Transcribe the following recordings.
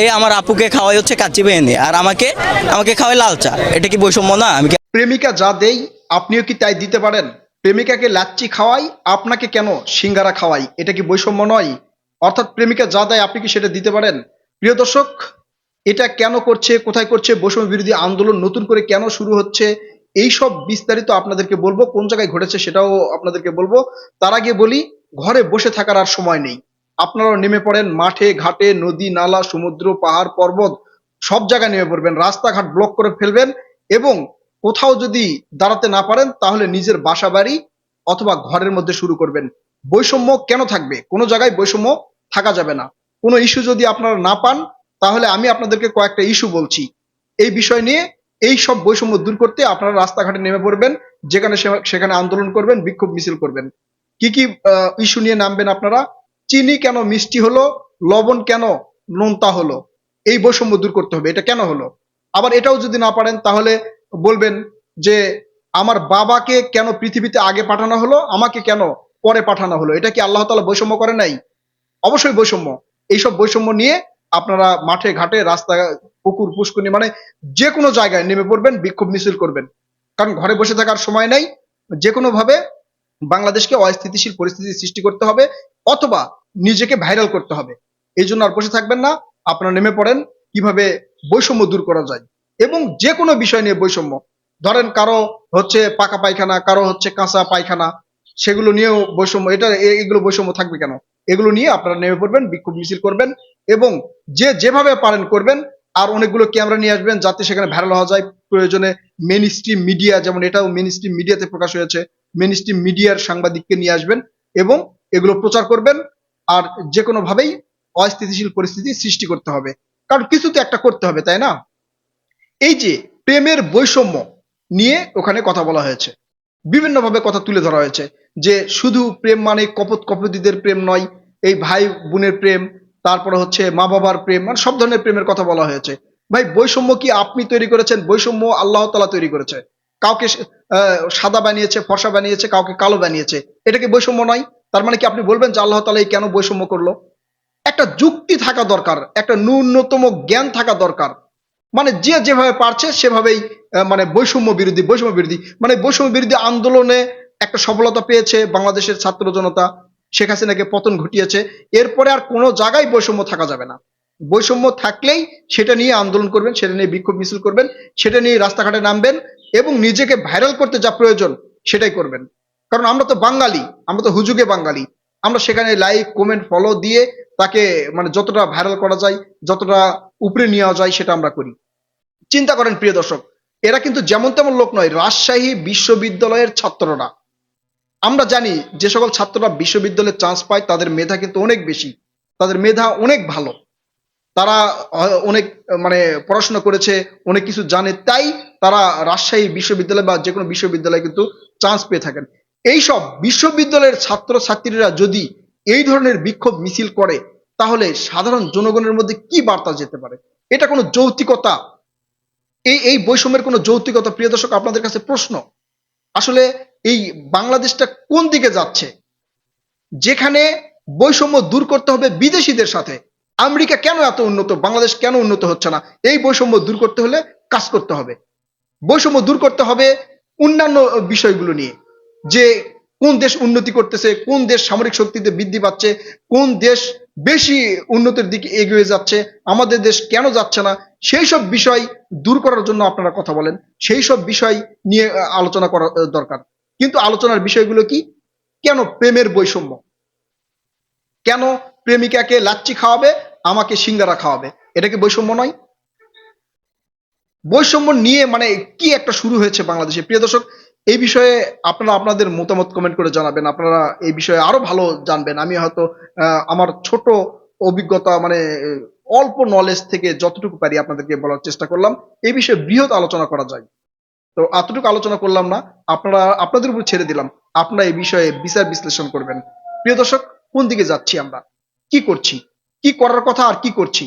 এই আমার আপুকে খাওয়াই হচ্ছে কাচ্চি বেহেনি আর আমাকে আমাকে খাওয়াই লাল চা। এটা কি বৈষম্য না? আমি প্রেমিকা যা দেই, আপনিও কি তাই দিতে পারেন? প্রেমিকাকে লাচ্চি খাওয়াই, আপনাকে কেন সিঙ্গারা খাওয়াই? এটা কি বৈষম্য নয়? অর্থাৎ প্রেমিকা যা দেয়, আপনি কি সেটা দিতে পারেন? প্রিয় দর্শক, এটা কেন করছে, কোথায় করছে, বৈষম্য বিরোধী আন্দোলন নতুন করে কেন শুরু হচ্ছে, এই সব বিস্তারিত আপনাদেরকে বলব। কোন জায়গায় ঘটেছে সেটাও আপনাদেরকে বলব। তার আগে বলি, ঘরে বসে থাকার আর সময় নেই। আপনারাও নেমে পড়েন মাঠে, ঘাটে, নদী, নালা, সমুদ্র, পাহাড়, পর্বত, সব জায়গায় নেমে পড়বেন, রাস্তাঘাট ব্লক করে ফেলবেন এবং কোথাও যদি দাঁড়াতে না পারেন তাহলে নিজের বাসা বাড়ি অথবা ঘরের মধ্যে শুরু করবেন। বৈষম্য কেন থাকবে? কোনো জায়গায় বৈষম্য থাকা যাবে না। কোনো ইস্যু যদি আপনারা না পান, তাহলে আমি আপনাদেরকে কয়েকটা ইস্যু বলছি। এই বিষয় নিয়ে এই সব বৈষম্য দূর করতে আপনারা রাস্তাঘাটে নেমে পড়বেন, যেখানে সেখানে আন্দোলন করবেন, বিক্ষোভ মিছিল করবেন। কি কি ইস্যু নিয়ে নামবেন আপনারা? চিনি কেন মিষ্টি হলো? লবণ কেন নোনতা হলো? এই বৈষম্য দূর করতে হবে। এটা কেন হলো? আবার এটাও যদি না পারেন, তাহলে বলবেন যে আমার বাবাকে কেন পৃথিবীতে আগে পাঠানো হলো? আমাকে কেন পরে পাঠানো হলো? এটা কি আল্লাহ তালা বৈষম্য করে নাই? অবশ্যই বৈষম্য। এইসব বৈষম্য নিয়ে আপনারা মাঠে, ঘাটে, রাস্তা, পুকুর, পুষ্করণী মানে যে কোনো জায়গায় নেমে পড়বেন, বিক্ষোভ মিছিল করবেন। কারণ ঘরে বসে থাকার সময় নাই। যে কোনো ভাবে বাংলাদেশকে অস্থিতিশীল পরিস্থিতি সৃষ্টি করতে হবে অথবা নিজেকে ভাইরাল করতে হবে। এই জন্য আর বসে থাকবেন না, আপনারা নেমে পড়েন, কীভাবে বৈষম্য দূর করা যায়। এবং যে কোনো বিষয় নিয়ে বৈষম্য, ধরেন কারও হচ্ছে পাকা পায়খানা, কারও হচ্ছে কাঁচা পায়খানা, সেগুলো নিয়েও বৈষম্য, এটা এগুলো বৈষম্য থাকবে কেন? এগুলো নিয়ে আপনারা নেমে পড়বেন, বিক্ষোভ মিছিল করবেন, এবং যে যেভাবে পারেন করবেন, আর অনেকগুলো ক্যামেরা নিয়ে আসবেন যাতে সেখানে ভাইরাল হওয়া যায়। প্রয়োজনে মেন স্ট্রিম মিডিয়া যেমন এটাও মেন স্ট্রিম মিডিয়াতে প্রকাশ হয়েছে মেন স্ট্রিম মিডিয়ার সাংবাদিককে নিয়ে আসবেন এবং এগুলো প্রচার করবেন আর যে কোনো ভাবেই অস্থিতিশীল পরিস্থিতি সৃষ্টি করতে হবে। কারণ কিছু তো একটা করতে হবে, তাই না? এই যে প্রেমের বৈষম্য নিয়ে ওখানে কথা বলা হয়েছে। বিভিন্নভাবে কথা তুলে ধরা হয়েছে যে শুধু প্রেম মানে কপত কপতিদের প্রেম নয়, এই ভাই বোনের প্রেম, তারপরে হচ্ছে মা বাবার প্রেম মানে সব ধরনের প্রেমের কথা বলা হয়েছে। ভাই, বৈষম্য কি আপনি তৈরি করেছেন? বৈষম্য আল্লাহ তালা তৈরি করেছে। কাউকে সাদা বানিয়েছে, ফর্সা বানিয়েছে, কাউকে কালো বানিয়েছে। এটা কি বৈষম্য নয়? তার মানে কি আপনি বলবেন যে আল্লাহ তালা কেন বৈষম্য করল? একটা যুক্তি থাকা দরকার, একটা ন্যূনতম জ্ঞান থাকা দরকার। মানে যে যেভাবে পারছে, সেভাবেই মানে বৈষম্য বিরোধী বৈষম্য বিরোধী। মানে বৈষম্য বিরোধী আন্দোলনে একটা সফলতা পেয়েছে বাংলাদেশের ছাত্র জনতা, শেখ হাসিনাকে পতন ঘটিয়েছে। এরপরে আর কোনো জায়গায় বৈষম্য থাকা যাবে না। বৈষম্য থাকলেই সেটা নিয়ে আন্দোলন করবেন, সেটা নিয়ে বিক্ষোভ মিছিল করবেন, সেটা নিয়ে রাস্তাঘাটে নামবেন এবং নিজেকে ভাইরাল করতে যা প্রয়োজন সেটাই করবেন। কারণ আমরা তো বাঙালি, আমরা তো হুজুগে বাঙালি। আমরা সেখানে লাইক কমেন্ট ফলো দিয়ে তাকে মানে যতটা ভাইরাল করা যায়, যতটা উপরে নেওয়া যায় সেটা আমরা করি। চিন্তা করেন প্রিয় দর্শক, এরা কিন্তু যেমন তেমন লোক নয়, রাজশাহী বিশ্ববিদ্যালয়ের ছাত্ররা। আমরা জানি যে সকল ছাত্ররা বিশ্ববিদ্যালয়ে চান্স পায়, তাদের মেধা কিন্তু অনেক বেশি, তাদের মেধা অনেক ভালো। তারা অনেক মানে পড়াশোনা করেছে, অনেক কিছু জানে, তাই তারা রাজশাহী বিশ্ববিদ্যালয় বা যে কোনো বিশ্ববিদ্যালয়ে কিন্তু চান্স পেয়ে থাকেন। এইসব বিশ্ববিদ্যালয়ের ছাত্র ছাত্রীরা যদি এই ধরনের বিক্ষোভ মিছিল করে, তাহলে সাধারণ জনগণের মধ্যে কি বার্তা যেতে পারে? এটা কোনো যৌক্তিকতা? এই এই বৈষম্যের কোনো যৌক্তিকতা, প্রিয় দর্শক, আপনাদের কাছে প্রশ্ন? আসলে এই বাংলাদেশটা কোন দিকে যাচ্ছে? যেখানে বৈষম্য দূর করতে হবে বিদেশিদের সাথে। আমেরিকা কেন এত উন্নত? বাংলাদেশ কেন উন্নত হচ্ছে না? এই বৈষম্য দূর করতে হলে কাজ করতে হবে। বৈষম্য দূর করতে হবে অন্যান্য বিষয়গুলো নিয়ে। যে কোন দেশ উন্নতি করতেছে, কোন দেশ সামরিক শক্তিতে বৃদ্ধি পাচ্ছে, কোন দেশ বেশি উন্নতির দিকে এগিয়ে যাচ্ছে, আমাদের দেশ কেন যাচ্ছে না, সেই সব বিষয় দূর করার জন্য আপনারা কথা বলেন। সেই সব বিষয় নিয়ে আলোচনা করা দরকার। কিন্তু আলোচনার বিষয়গুলো কি? কেন প্রেমের বৈষম্য? কেন প্রেমিকাকে লাচ্ছি খাওয়াবে? আমাকে সিঙ্গারা খাওয়াবে। এটা কি বৈষম্য নয়? বৈষম্য নিয়ে মানে কি একটা শুরু হয়েছে বাংলাদেশে? প্রিয় দর্শক, এই বিষয়ে আপনারা আপনাদের মতামত কমেন্ট করে জানাবেন। আপনারা এই বিষয়ে আরও ভালো জানবেন। আমি হয়তো আমার ছোট অভিজ্ঞতা মানে অল্প নলেজ থেকে যতটুকু পারি আপনাদেরকে বলার চেষ্টা করলাম। এই বিষয়ে বৃহৎ আলোচনা করা যায়। তো এতটুকু আলোচনা করলাম না। আপনারা, আপনাদের উপর ছেড়ে দিলাম। আপনারা এই বিষয়ে বিচার বিশ্লেষণ করবেন। প্রিয় দর্শক, কোন দিকে যাচ্ছি আমরা? কি করছি? কি করার কথা আর কি করছি?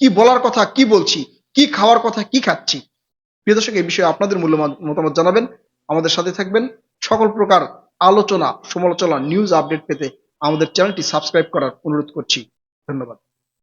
কি বলার কথা, কি বলছি? কি খাওয়ার কথা, কি খাচ্ছি? প্রিয় দর্শক, এই বিষয়ে আপনাদের মূল্য মতামত জানাবেন। আমাদের সাথে থাকবেন সকল প্রকার আলোচনা, সমালোচনা নিউজ আপডেট পেতে আমাদের চ্যানেলটি সাবস্ক্রাইব করার অনুরোধ করছি। ধন্যবাদ।